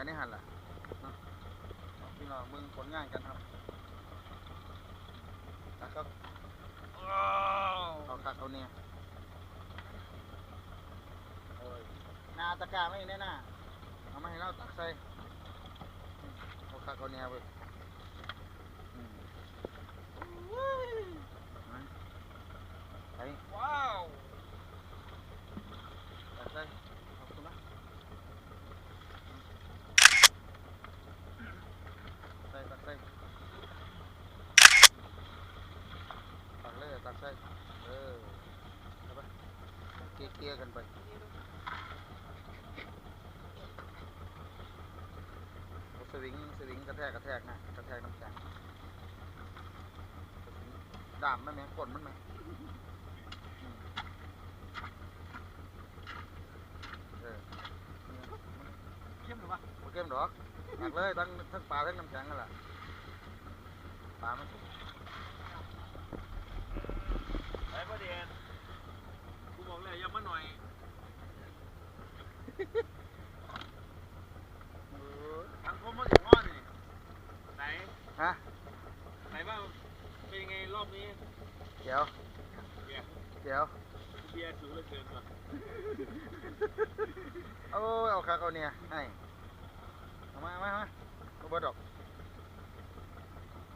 กันนี่หันล่ะเนาะเอาพี่น้องมึงผลงานกันครับแล้วก็เอาคักเอาเนี่ยเอ้ยหนาตะกร้าไม่แน่น่าเอามาให้เราตักใส่อืมเอาคักเอาเนี่ยเว้ยอืมไปว้าว ตักใส่ขอบคุณนะใส่ตักใส่ักเลยตักใส่เออเอาไปเกลี่ยๆกันไปสวิงสวิงกระแทกกระแทกนะกระแทกน้ำแข็งด่ามมันไหมกดมันไหมอืมเออเข้มหรือวะโอเคมดอกหนักเลยทั้งทั้งปลาทั้งน้ำแข็งนั่นแหละปลามัน ไอ้ ประเด็นกูบอกเลยอย่ามาหน่อยเออทางคมมาถึงง้อนี่ไหน ฮะ ไหนบ้าง เป็นยังไงรอบนี้ เดี๋ยว เบียร์เดี๋ยว เบียร์สูงเหลือเกินว่ะเอาเอาคักเอาเนี่ยให้เอามาเอามาเอามาเอาเบิดดอก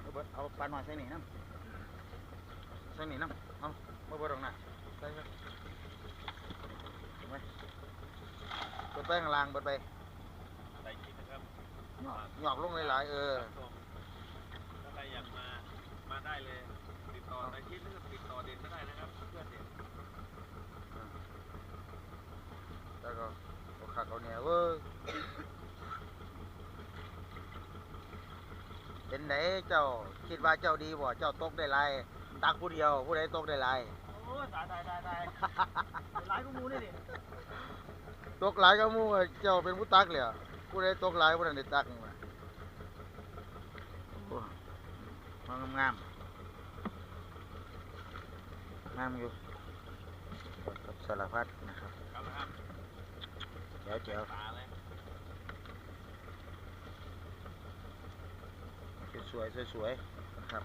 เอาเบิดเอาปลาหน่อยใส่หนีน้ำใส่หนีน้ำเอา เอาเบิดดอกน่ะใส่ไปเอาไว้เบิดไปข้างล่างเบิดไปใส่กินนะครับหยอกหยอกลงหลายๆเออครับผมถ้าใครอยากมา มาได้เลย ติดต่อในคลิปหรือติดต่อเด่นก็ได้นะครับ เพื่อนเด่นแล้วก็เอาคักเอาเนี่ยเว้ยเป็นไหนเจ้าคิดว่าเจ้าดีบ่เจ้าตกได้หลาย ตักผู้เดียว ผู้ใดตกได้หลายโอ้ตายตายตายตายหลายกูมูนี่ดิตกหลายก็มู่ว่าเจ้าเป็นผู้ตักเลยอะผู้ใดตกหลายผู้นั้นได้ตักมาโอ้มันงามๆงามอยู่กับสารพัดนะครับครับครับเดี๋ยวเดี๋ยวตาเลยสวยๆสวยๆนะครับ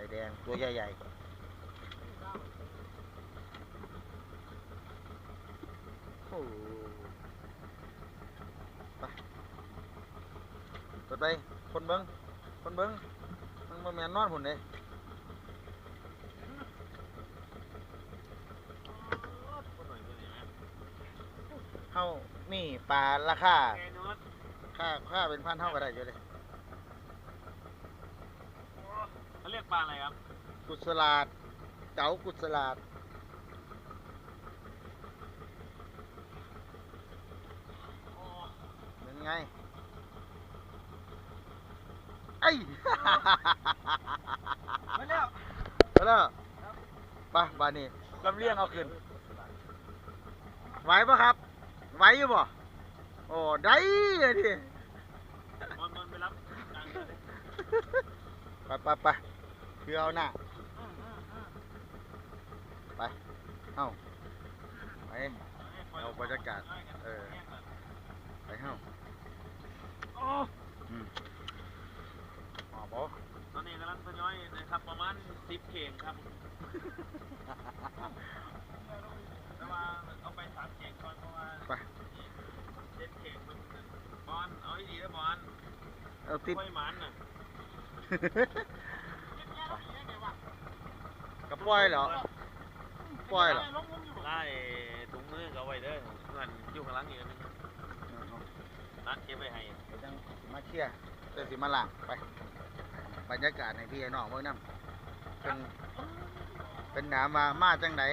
นี่ใส่แดงตัวใหญ่ๆโอ้ไปเปิดไป คนเบิ้งคนเบิ้งมันมาแมนนอนหุ่นเลยคนหน่อยคนไหนไหมเฮามีปลาราคาแกนุชค่าค่าเป็นพันเท่าก็ได้อยู่เลย เขาเรี ยกปลาอะไรครับ กุศลาดเก๋ากุศลาดเป็นไงไอ้มาแล้ว ไปแล้วไปบานนี้ลำเลียงเอาขึ้น ไหวปะครับ ไหวอยู่บ่โอ้ได้เลยดิ มันมันไปรับกลางเลยไปไปไป คือเอาหน้าไป เอาไปเอาบรรยากาศ เออ ไปเฮ้าโอ้อืมอ๋อบ่ตอนนี้กำลังทยอยนะครับประมาณสิบเข่งครับแต่ว่าเอาไปสามเข่งก่อนเพราะว่าไปเจ็ดเข่งมันบอลเอาให้ดีนะบอลเอาติดค่อยมันน่ะ กระป้อยเหรอป้อยเหรอไล่ถุงมือเขาไว้เด้อเงินอยู่ข้างหลังอีกอันนึงนัดเก็บไว้ให้เดี๋ยวจังมาเคลียร์เดี๋ยวสิมาล้างไป บรรยากาศในพี่ให้น้องเบิ่งนำเป็นเป็นหนามามาจังไหน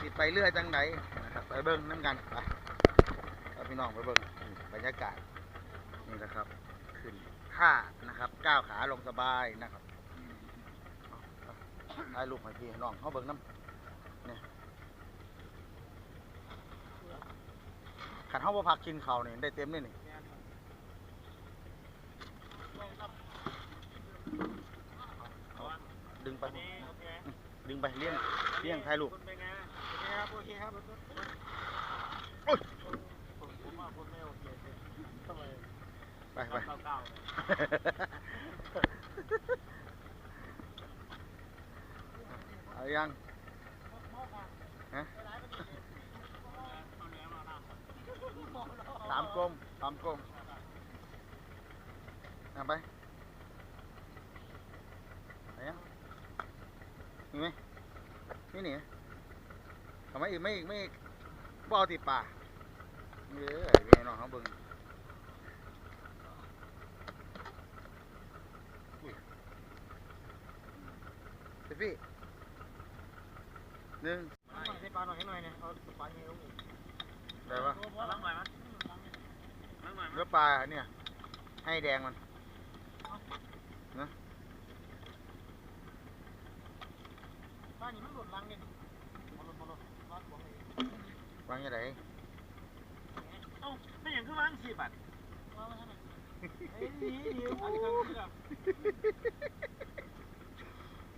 สิไปเรื่อยจังไหนนะครับไปเบิ่งน้ำกันไปเอาพี่น้องไปเบิ่งบรรยากาศนี่นะครับขึ้นท่านะครับก้าวขาลงสบายนะครับ ถ่ายรูปให้พี่ให้น้องเขาเบิ่งน้ำเนี่ยขันเขาบ่พักกินเขาวนี่ได้เต็มเลยนี่ดึงไปดึงไปเลี้ยงเลี้ยงถ่ายรูปคุณเป็นไงโอเคครับโอเคครับโอ๊ยผมว่าคุณไม่โอเคทำไมไปไป เอายังฮะสามกลมสามกลมเอาไปไหนยังมีไหมนี่นี่ทำไมอีกไม่อีกไม่อีกบ่เอาติดป่าเออไอ้พี่น้องเขาเบิ่งพี่ หนึ่งให้ปลาหน่อยให้หน่อยเนี่ยเอาปลาให้ลูกได้ปะล้างหน่อยมั้ยล้างหน่อยมั้เนื้อปลาเนี่ย ให้แดงมันปลานี่มันหลุดลังเนี่ยมันหลุดมันหลุดปลาตัวนี้วางยังไงเอ้าไม่อย่างคือล้างฉีบอะปลาให้หน่อยเฮ้ยดีดีอันนี้คือ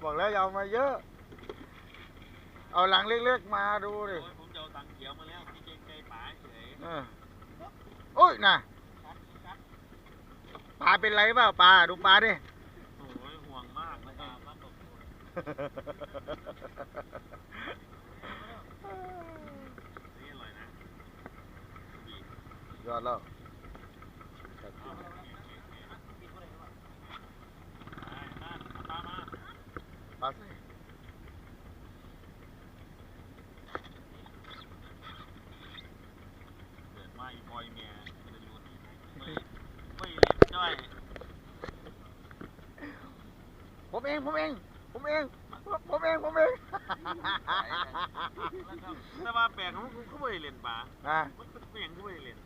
บอกแล้วยาเอามาเยอะ เอาหลังเล็กๆมาดูดิโอ้ยผมจะเอาตังค์เขียวมาแล้วพี่เกรงใจป๋าเฉยเออโอ้ยน่ะปลาเป็นไรเปล่าปลาดูปลาดิโอ้ยห่วงมากนะครับมาตกนี่อร่อยนะดียอดแล้วตามมาปลาใส่ เกิดมาอีบอยเมียมันจะอยู่ไม่ไม่เล่นจ้อย ผมเอง ผมเอง ผมเอง ผมเอง ผมเอง แต่ว่าแปลกของมันก็ไม่ได้เล่นปลาอะมันเป็นเมียงก็ไม่ได้เล่น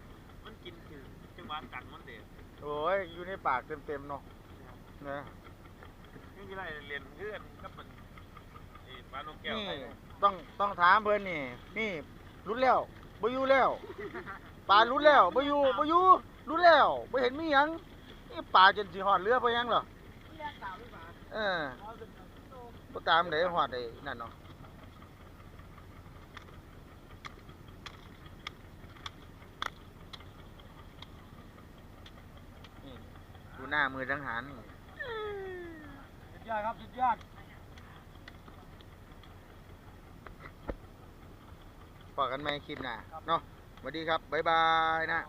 มันกินคือจังหวะกัดมันเด็ดโอ้ย อยู่ในปากเต็มๆเนาะนะนี่คืออะไรเล่นเพื่อนกับมันไอ้ปลานกแก้วนี่ไทยต้องต้องถามเพิ่นนี่ นี่รุดแล้วบ่อยู่แล้วปลารุดแล้วบ่อยู่บ่อยู่รุดแล้วบ่เห็นมีหยังนี่ปลาจนสิฮอดเรือบ่ยังเหรอแยกสาวหรือเปล่า เออเอาเป็นโลบ่ตามได้ฮอดได้นั่นเนาะนี่ดูหน้ามือสังหารนี่สุดยอดครับสุดยอดพอกันไหมคลิปหน้าเนาะสวัสดีครับ บ๊ายบายนะ